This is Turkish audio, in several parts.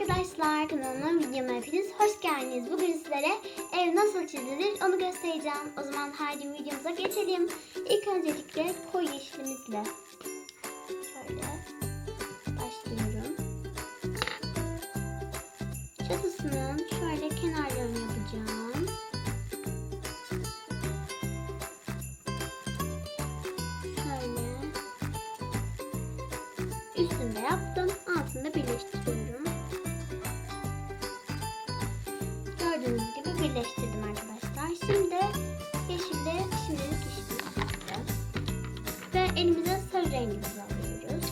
arkadaşlar kanalıma videoma hepiniz hoş geldiniz. Bugün sizlere ev nasıl çizilir onu göstereceğim. O zaman haydi videomuza geçelim. İlk öncelikle koyu yeşilimizle şöyle başlıyorum. Çatısının şöyle kenarlarını yapacağım. Şöyle üstünde yaptım. Altında birleştiriyorum. Gördüğünüz gibi birleştirdim arkadaşlar. Şimdi yeşille şimdilik işimiz bitti. Ve elimize sarı rengimizi alıyoruz.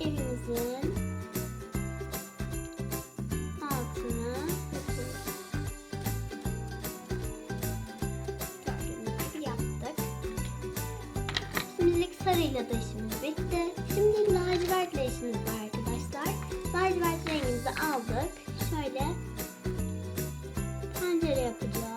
Evimizin yapıyoruz. Gördüğünüz yaptık. Şimdilik sarıyla da işimiz bitti. Şimdi lacivertle işimiz var Şöyle pencere yapacağız.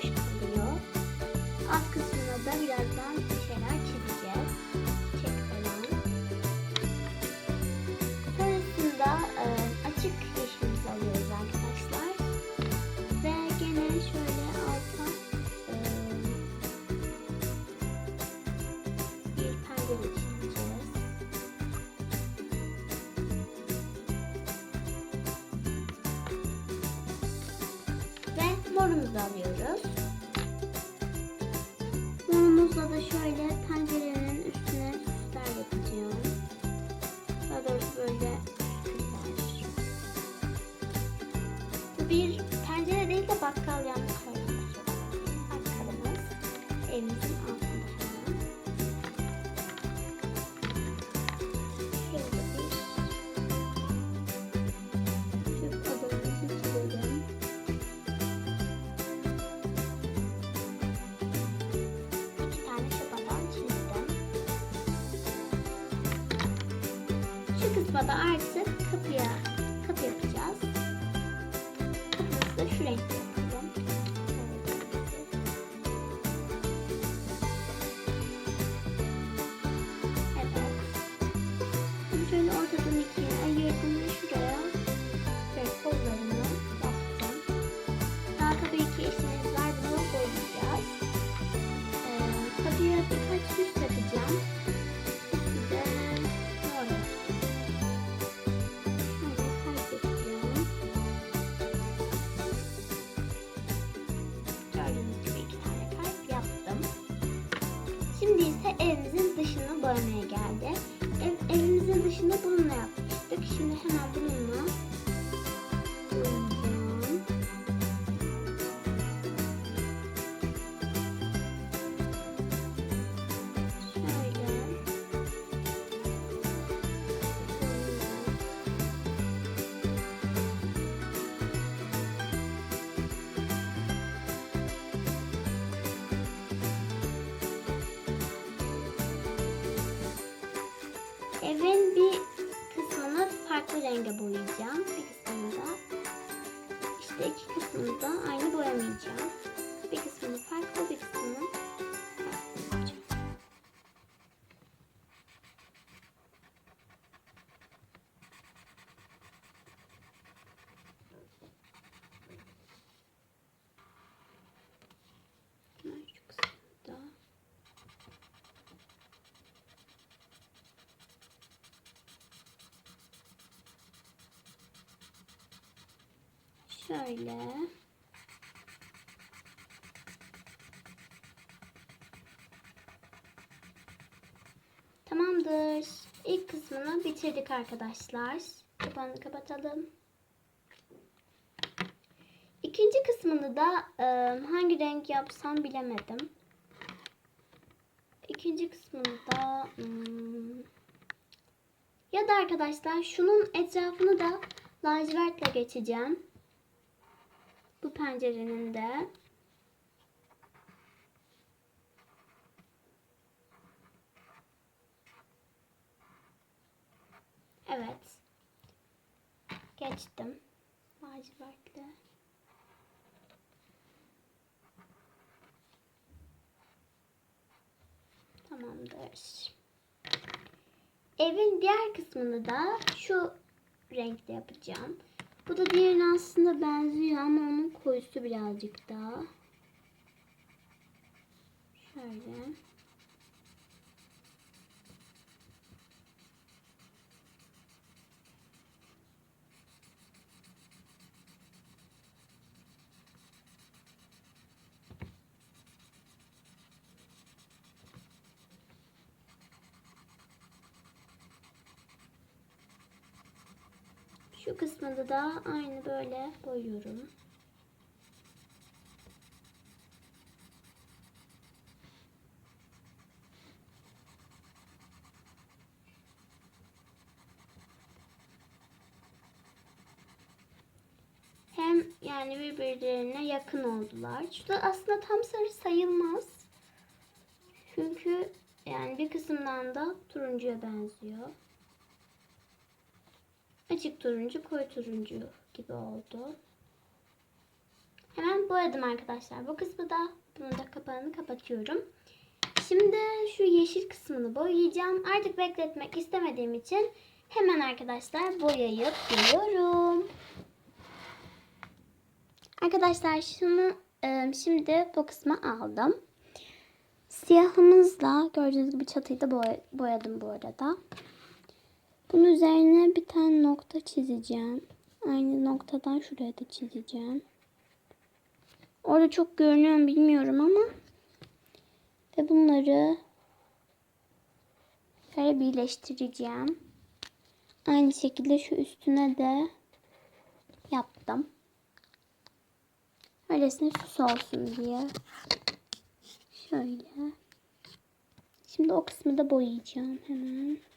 Boş kalıyor. Alt kısmına da birazdan bir şeyler çizeceğiz. Çiçek falan. Sonrasında e, açık yeşilimizi alıyoruz arkadaşlar. Ve gene şöyle alta e, bir pencere çizeceğiz. Ve morumuzu alıyoruz. Morumuzla da şöyle pencerenin üstüne süsler yapacağım. Daha doğrusu böyle süsler. Bir pencere değil de bakkal yanlış Şu kısma da artık kapıya kapı yapacağız. Kapımızı da şu renkte Evin bir kısmını farklı renge boyayacağım. Bir kısmını da işte iki kısmını da aynı boyamayacağım. Bir kısmını farklı bir kısmını farklı yapacağım. Hemen şu kısmını da Şöyle. Tamamdır. İlk kısmını bitirdik arkadaşlar. kapağını kapatalım. İkinci kısmını da e, hangi renk yapsam bilemedim. İkinci kısmını da hmm, ya da arkadaşlar şunun etrafını da lacivertle geçeceğim. Bu pencerenin de. Evet. Geçtim. Lacivertle. Tamamdır. Evin diğer kısmını da şu renkte yapacağım. Bu da diğerine aslında benziyor ama onun koyusu birazcık daha. Şöyle. Şu kısmını da aynı böyle boyuyorum. Hem yani birbirlerine yakın oldular. Şu da aslında tam sarı sayılmaz. Çünkü yani bir kısımdan da turuncuya benziyor. Açık turuncu, koyu turuncu gibi oldu. Hemen boyadım arkadaşlar. Bu kısmı da bunun da kapağını kapatıyorum. Şimdi şu yeşil kısmını boyayacağım. Artık bekletmek istemediğim için hemen arkadaşlar boyayıp geliyorum. Arkadaşlar şunu e, şimdi bu kısmı aldım. Siyahımızla gördüğünüz gibi çatıyı da boy- boyadım bu arada. Bunun üzerine bir tane nokta çizeceğim. Aynı noktadan şuraya da çizeceğim. Orada çok görünüyor mu bilmiyorum ama. Ve bunları böyle birleştireceğim. Aynı şekilde şu üstüne de yaptım. Öylesine süs olsun diye. Şöyle. Şimdi o kısmı da boyayacağım hemen.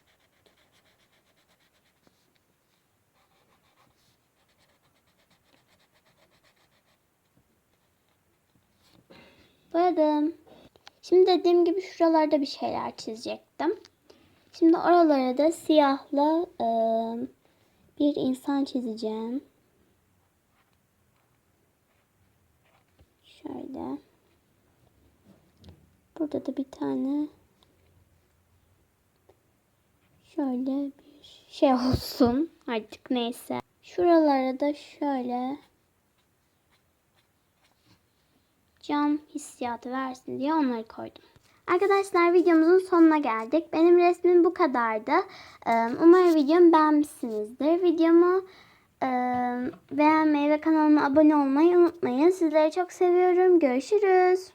Boyadım. Şimdi dediğim gibi şuralarda bir şeyler çizecektim. Şimdi oralara da siyahla e, bir insan çizeceğim. Şöyle. Burada da bir tane şöyle bir şey olsun. Artık neyse. Şuralara da şöyle cam hissiyatı versin diye onları koydum. Arkadaşlar videomuzun sonuna geldik. Benim resmim bu kadardı. Umarım videomu beğenmişsinizdir. Videomu beğenmeyi ve kanalıma abone olmayı unutmayın. Sizleri çok seviyorum. Görüşürüz.